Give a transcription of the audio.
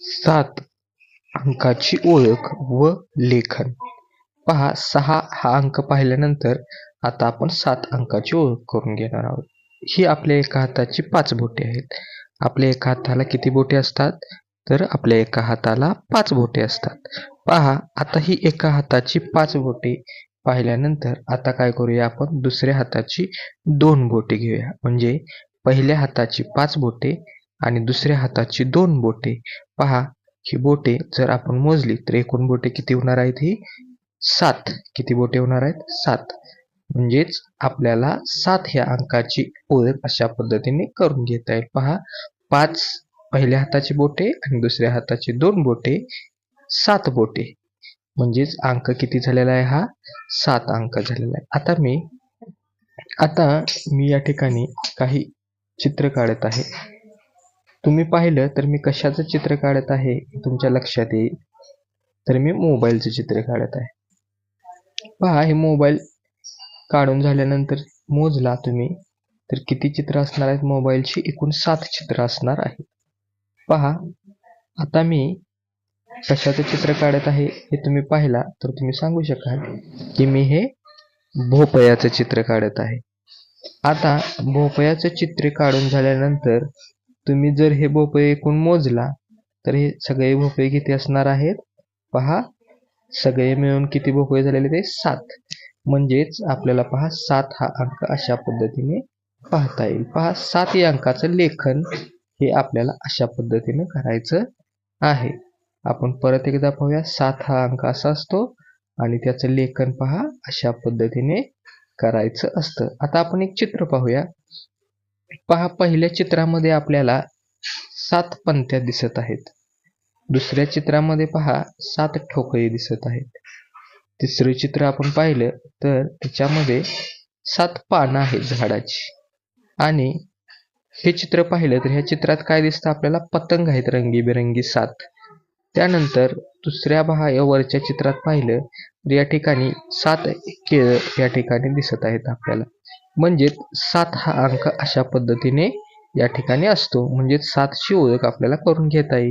सात अंकाची ओळख व लेखन. पहा सहा हा अंक पाहिल्यानंतर आता आपण सात अंकाची ओळख करून घेणार आहोत. ही आपल्या एका हाताची पाच बोटे आहेत. आपल्या एका हाताला किती बोटे असतात? तर आपल्या एका हाताला पाच बोटे असतात. पहा आता ही एका हाताची पाच बोटे पाहिल्यानंतर आता काय करूया आपण? दुसऱ्या हाताची दोन बोटे घेऊया. म्हणजे पहिल्या हाताची पाच बोटे आणि दुसऱ्या हाताची दोन बोटे. पहा ही बोटे जर आपण मोजली तर एकूण बोटे किती होणार आहेत ही? सात. किती बोटे होणार आहेत? सात. म्हणजेच आपल्याला सात ह्या अंकाची ओळख अशा पद्धतीने करून घेता येईल. पहा पाच पहिल्या हाताची बोटे आणि दुसऱ्या हाताची दोन बोटे सात बोटे. म्हणजेच अंक किती झालेला आहे हा? सात अंक झालेला आहे. आता मी आता मी या ठिकाणी काही चित्र काढत आहे. तुम्ही पाहिलं तर मी कशाचं चित्र काढत आहे तुमच्या लक्षात येईल. तर मी मोबाईलचं चित्र काढत आहे. पहा हे मोबाईल काढून झाल्यानंतर मोजला तुम्ही. तर किती चित्र असणार आहेत? मोबाईलची एकूण सात चित्र असणार आहे पहा आता मी कशाचं चित्र काढत आहे हे तुम्ही पाहिला तर तुम्ही सांगू शकाल की मी हे भोपयाचं चित्र काढत आहे. आता भोपयाचं चित्र काढून झाल्यानंतर तुम्ही जर हे भोपळे एकूण मोजला तर हे सगळे भोपळे किती असणार आहेत? पहा सगळे मिळून किती भोपळे झालेले ते सात. म्हणजेच आपल्याला पहा सात हा अंक अशा पद्धतीने पाहता येईल. पहा सात या अंकाचं लेखन हे आपल्याला अशा पद्धतीने करायचं आहे. आपण परत एकदा पाहूया सात हा अंक असा असतो आणि त्याचं लेखन पहा अशा पद्धतीने करायचं असतं. आता आपण एक चित्र पाहूया. पहा पहिल्या चित्रामध्ये आपल्याला सात पंथ्या दिसत आहेत. दुसऱ्या चित्रामध्ये पहा सात ठोकळे दिसत आहेत. तिसरं चित्र आपण पाहिलं तर त्याच्यामध्ये सात पानं आहेत झाडाची. आणि हे चित्र पाहिलं तर ह्या चित्रात काय दिसतं? आपल्याला पतंग आहेत रंगीबेरंगी सात. त्यानंतर दुसऱ्या बहा या वरच्या चित्रात पाहिलं तर या ठिकाणी सात केळ या ठिकाणी दिसत आहेत आपल्याला. म्हणजेच सात हा अंक अशा पद्धतीने या ठिकाणी असतो. म्हणजेच सातची ओळख आपल्याला करून घेता येईल.